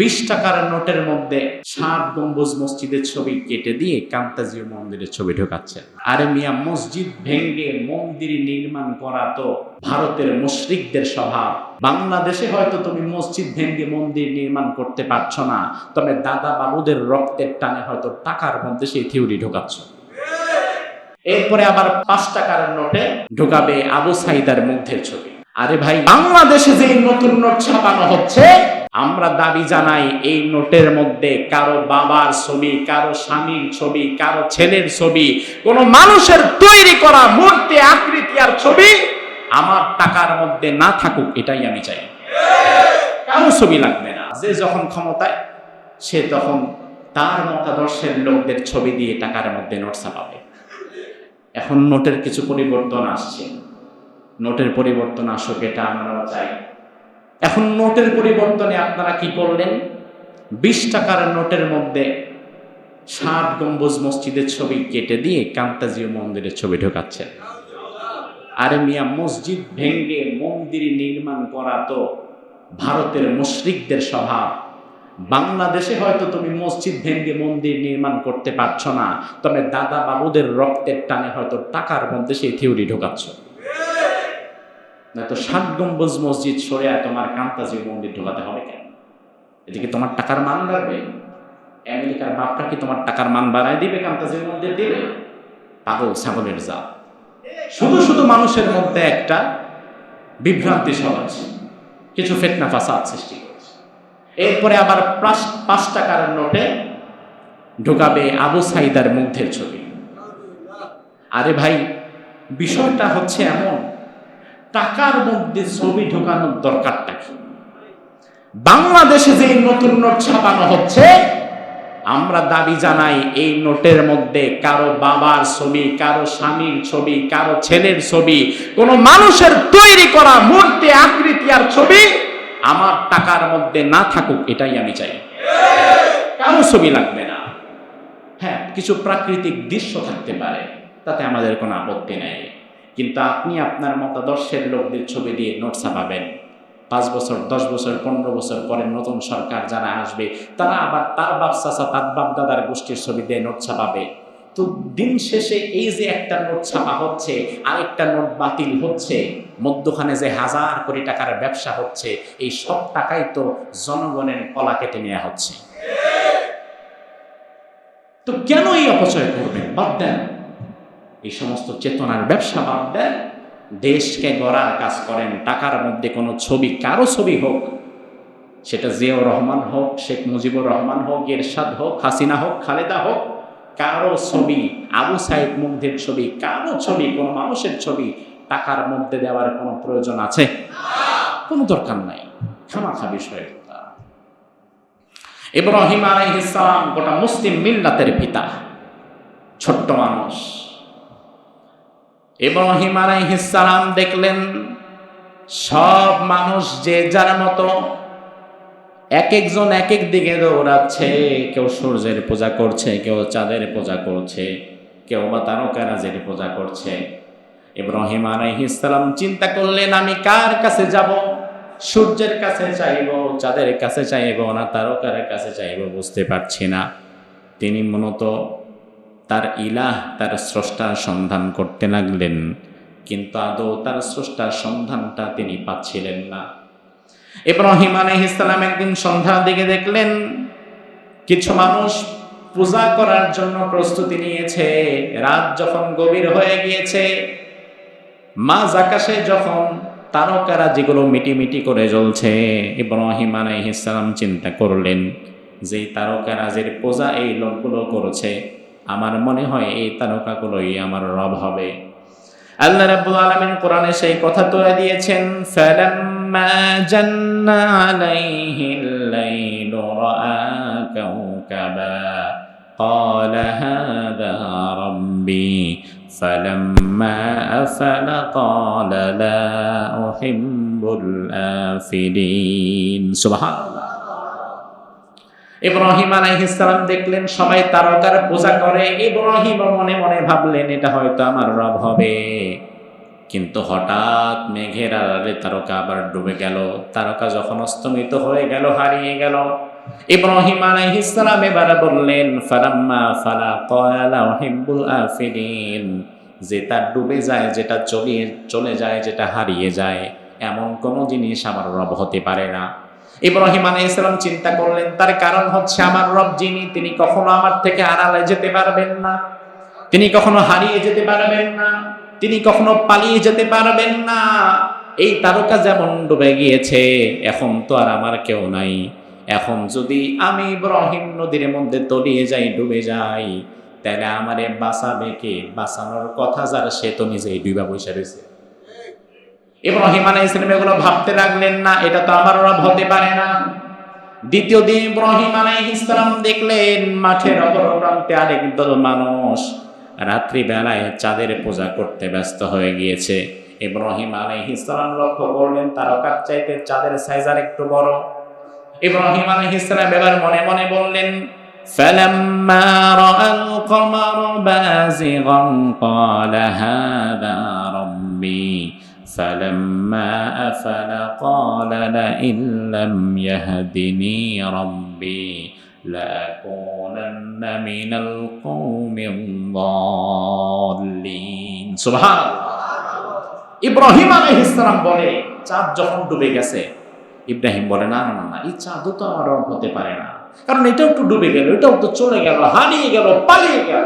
বিশ টাকার নোটের মধ্যে ষাট গম্বুজ মসজিদের ছবি কেটে দিয়ে কান্তাজিও মন্দিরের ছবি ঢোকাচ্ছেন আরে মিয়া, মসজিদ ভেঙ্গে মন্দির নির্মাণ করা তো ভারতের মুশরিকদের স্বভাব। বাংলাদেশে হয়তো তুমি মসজিদ ভেঙ্গে মন্দির নির্মাণ করতে পারছ না, তবে দাদা বাবুদের রক্তের টানে হয়তো টাকার মধ্যে সেই থিওরি ঢোকাচ্ছ। এরপরে আবার পাঁচ টাকার নোটে ঢোকাবে আবু সাইদার মুগ্ধের ছবি। আরে ভাই, বাংলাদেশে যে নতুন নোট ছাপানো হচ্ছে আমরা দাবি জানাই এই নোটের মধ্যে কারও বাবার ছবি, কারও স্বামীর ছবি, কারও ছেলের ছবি, কোন মানুষের তৈরি করা মূর্তি, আকৃতি আর ছবি আমার টাকার মধ্যে না থাকুক, এটাই আমি চাই। কারও ছবি লাগবে না। যে যখন ক্ষমতায়, সে তখন তার মতাদর্শের লোকদের ছবি দিয়ে টাকার মধ্যে নোট ছাপাবে এখন নোটের কিছু পরিবর্তন আসছে। নোটের পরিবর্তন আসুক, এটা আমরাও চাই। এখন নোটের পরিবর্তনে আপনারা কি করলেন? বিশ টাকার নোটের মধ্যে ষাট গম্বুজ মসজিদের ছবি কেটে দিয়ে কান্তাজিও মন্দিরের ছবি ঢোকাচ্ছেন আরে মিয়া, মসজিদ ভেঙ্গে মন্দির নির্মাণ করা তো ভারতের মুশরিকদের স্বভাব। বাংলাদেশে হয়তো তুমি মসজিদ ভেঙ্গে মন্দির নির্মাণ করতে পারছ না, তবে দাদা বাবুদের রক্তের টানে হয়তো টাকার মধ্যে সেই থিওরি ঢোকাচ্ছ। না তো ষাট গম্বুজ মসজিদ সরে তোমার কান্তাজি মন্দির ঢোকাতে হবে কেন? এদিকে তোমার টাকার মান বাড়বে? আমেরিকার বাপটা কি তোমার টাকার মান বাড়ায় দিবে কান্তাজি মন্দির দিবে? পাগল, ছাগলের জাত। শুধু শুধু মানুষের মধ্যে একটা বিভ্রান্তি সমাজ, কিছু ফেতনা ফাসাদ সৃষ্টি করেছে। এরপরে আবার পাঁচ টাকার নোটে ঢোকাবে আবু সাইদার মুগ্ধের ছবি। আরে ভাই, বিষয়টা হচ্ছে এমন টাকার মধ্যে ছবি ঢোকানোর দরকারটা কি? বাংলাদেশে যে নতুন নোট ছাপানো হচ্ছে, আমরা দাবি জানাই এই নোটের মধ্যে কারও বাবার ছবি, কারও স্বামীর ছবি, কারও ছেলের ছবি, কোন মানুষের তৈরি করা মূর্তি, আকৃতি আর ছবি আমার টাকার মধ্যে না থাকুক, এটাই আমি চাই। কারও ছবি লাগবে না। হ্যাঁ কিছু প্রাকৃতিক দৃশ্য থাকতে পারে, তাতে আমাদের কোনো আপত্তি নেই। কিন্তু আপনি আপনার মতাদর্শের লোকদের ছবি দিয়ে নোট ছাপাবেন। পাঁচ বছর, দশ বছর, পনেরো বছর পরে নতুন সরকার যারা আসবে, তারা আবার তার বাপ চাচা, তার বাপ দাদার গোষ্ঠীর ছবি দিয়ে নোট ছাপাবে। তো দিন শেষে এই যে একটা নোট ছাপা হচ্ছে, আরেকটা নোট বাতিল হচ্ছে, মধ্যখানে যে হাজার কোটি টাকার ব্যবসা হচ্ছে, এই সব টাকাই তো জনগণের কলা কেটে নেওয়া হচ্ছে। তো কেন এই অপচয় করবেন? বাদ দেন। এই সমস্ত চেতনার ব্যবসা বাদ দেন। দেশকে গড়ার কাজ করেন। টাকার মধ্যে কোনো ছবি, কারও ছবি হোক, সেটা জিয়াউর রহমান হোক, শেখ মুজিবুর রহমান হোক, এরশাদ হোক, হাসিনা হোক, খালেদা হোক, কারও ছবি, আবু সাইদ মুগ্ধের ছবি, কারও ছবি, কোনো মানুষের ছবি, টাকার মধ্যে দেওয়ার কোনো প্রয়োজন আছে? কোনো দরকার নাই। খামাখা বিষয়। ইব্রাহিম আলাইহিসসালাম গোটা মুসলিম মিল্লাতের পিতা, ছোট্ট মানুষ। ইব্রাহিম আলাইহিসসালাম দেখলেন, সব মানুষ যে যার মতো এক একজন এক এক দিকে দৌড়াচ্ছে, কেউ সূর্যের পূজা করছে, কেউ চাঁদের পূজা করছে, কেউ বা তারকারাজের পূজা করছে। ইব্রাহিম আলাইহিসসালাম চিন্তা করলেন, আমি কার কাছে যাব? সূর্যের কাছে চাইব, চাঁদের কাছে চাইব না, তারকার কাছে চাইব বুঝতে পারছি না। তিনি মূলত তার ইলাহ তার স্রষ্টার সন্ধান করতে লাগলেন, কিন্তু আদৌ তার স্রষ্টার সন্ধানটা তিনি পাচ্ছিলেন না। ইব্রাহিম আলাইহিসসালাম একদিন সন্ধ্যার দিকে দেখলেন, কিছু মানুষ পূজা করার জন্য প্রস্তুতি নিয়েছে। রাত যখন গভীর হয়ে গিয়েছে, মাঝ আকাশে যখন তারকারা যেগুলো মিটিমিটি করে জ্বলছে, ইব্রাহিম আলাইহিসসালাম চিন্তা করলেন যে তারকারাজের পূজা এই লোকগুলো করেছে আমার মনে হয় এই তারকাগুলোই আমার রব হবে আল্লাহ রাব্বুল আলামিন কোরআনে সেই কথা তুলে দিয়েছেন ফালাম্মা জান্না আলাইহিল লাইলু রাআ কাওকাবা قال هذا ربي فلما أفل قال لا أحب الآفلين سبحان الله ইব্রাহিম আলাইহিসসালাম দেখলেন, সবাই তারকার পূজা করে। ইব্রাহিম মনে মনে ভাবলেন, এটা হয়তো আমার রব হবে। কিন্তু হঠাৎ মেঘের আড়ালে তারকা আবার ডুবে গেল। তারকা যখন অস্তমিত হয়ে গেল, হারিয়ে গেল। ইব্রাহিম আলাইহিস সালাম এবার বললেন, ফালাম্মা ফালা ক্বালা উহিব্বুল আফিলিন। যেটা ডুবে যায়, যেটা চলে চলে যায়, যেটা হারিয়ে যায়, এমন কোনো জিনিস আমার রব হতে পারে না। ইব্রাহিম আলাইহিস সালাম চিন্তা করলেন, তার কারণ হচ্ছে আমার রব যিনি, তিনি কখনো আমার থেকে আড়ালে যেতে পারবেন না। তিনি কখনো হারিয়ে যেতে পারবেন না। তিনি কখনো পালিয়ে যেতে পারবেন না। এই তারকা যেমন ডুবে গিয়েছে, এখন তো আর আমার কেউ নাই। এখন যদি আমি ইব্রাহিম নদীর মধ্যে তলিয়ে যাই, ডুবে যাই, তাহলে আমারে বাঁচাবে কে? বাঁচানোর কথা যার, সে তো নিজেই ডুবা বসে রয়েছে। ইব্রাহিম আলাই ইসলাম এগুলো ভাবতে লাগলেন না এটা তো আমার রব হতে পারে না দ্বিতীয় দিন ইব্রাহিম আলাই ইসলাম দেখলেন মাঠের অপর প্রান্তে আরেক দল মানুষ রাত্রিবেলায় চাঁদের পূজা করতে ব্যস্ত হয়ে গিয়েছে ইব্রাহিম আলাই ইসলাম লক্ষ্য করলেন তারকার চাইতে চাঁদের সাইজ আর একটু বড় ইব্রাহিম আলাই ইসলাম এবার মনে মনে বললেন فلما رأى القمر بازغا قال هذا ربي فلما أفل قال لئن لم يهدني ربي لأكونن من القوم الضالين سبحان ইব্রাহিম আলাইহিসসালাম বলে চাঁদ যখন ডুবে গেছে ইব্রাহিম বলে না না না না এই চাঁদও তো আমার রব হতে পারে না কারণ এটাও একটু ডুবে গেল এটাও তো চলে গেল হারিয়ে গেল পালিয়ে গেল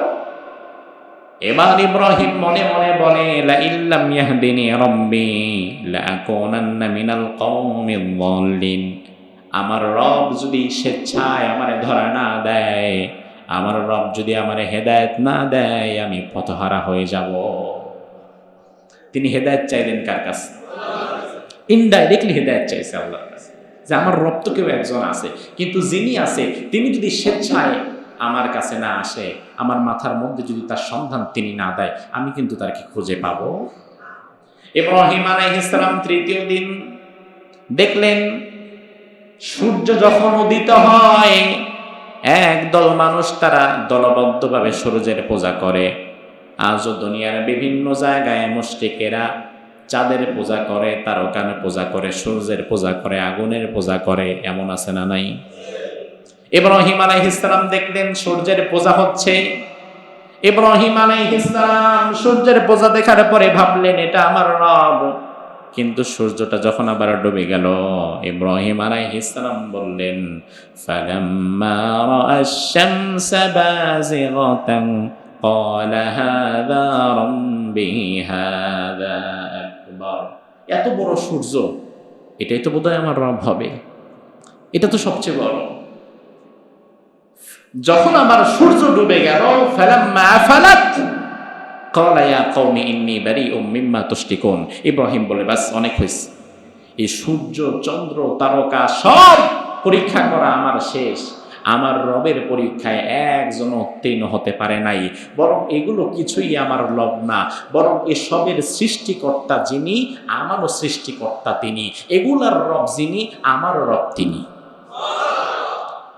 এবার ইব্রাহিম মনে মনে বলে লা ইল্লাম ইয়াহদিনি রাব্বি লা আকুনান্না মিনাল কওমিল যাল্লিন আমার রব যদি স্বেচ্ছায় আমারে ধরা না দেয়, আমার রব যদি আমারে হেদায়েত না দেয়, আমি পথহারা হয়ে যাব। তিনি হেদায়েত চাইলেন কার কাছে? ইনডাইরেক্টলি হেদায়েত চাইছে আল্লাহর কাছে। যে আমার রব তো কেউ একজন আছে, কিন্তু যিনি আছে, তিনি যদি স্বেচ্ছায় আমার কাছে না আসে, আমার মাথার মধ্যে যদি তার সন্ধান তিনি না দেয়, আমি কিন্তু তাকে খুঁজে পাব? ইব্রাহিম আলাইহিসসালাম তৃতীয় দিন দেখলেন, সূর্য যখন উদিত হয় একদল মানুষ তারা দলবদ্ধভাবে সূর্যের পূজা করে। আজও দুনিয়ার বিভিন্ন জায়গায় মুশরিকেরা চাঁদের পূজা করে তারকানে পূজা করে, সূর্যের পূজা করে, আগুনের পূজা করে, এমন আছে না নাই? ইব্রাহিম আলাইহিসসালাম দেখলেন সূর্যের পূজা হচ্ছে ইব্রাহিম আলাইহিসসালাম সূর্যের পূজা দেখার পরে ভাবলেন এটা আমার রব কিন্তু সূর্যটা যখন আবার ডুবে গেল ইব্রাহিম আলাইহিসসালাম বললেন ফালাম্মা রাআশ-শামসা বাযিগাতান قال هذا ربي هذا أكبر এত বড় সূর্য এটাই তো বোধহয় আমার রব হবে এটা তো সবচেয়ে বড় যখন আমার সূর্য ডুবে গেল ইব্রাহিম বলে ব্যাস অনেক হয়েছে এই সূর্য, চন্দ্র, তারকা সব পরীক্ষা করা আমার শেষ। আমার রবের পরীক্ষায় একজন উত্তীর্ণ হতে পারে নাই। বরং এগুলো কিছুই আমার লব না। বরং এসবের সৃষ্টিকর্তা যিনি, আমারও সৃষ্টিকর্তা তিনি। এগুলার রব যিনি আমার রব তিনি।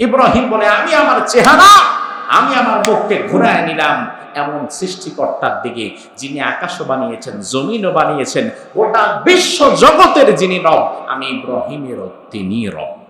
ইব্রাহিম বলে, আমি আমার চেহারা, আমি আমার মুখকে ঘুরায় নিলাম। এমন সৃষ্টিকর্তার দিকে যিনি আকাশও বানিয়েছেন, জমিনও বানিয়েছেন, গোটা বিশ্ব জগতের যিনি রব, আমি ইব্রাহিমেরও তিনি রব।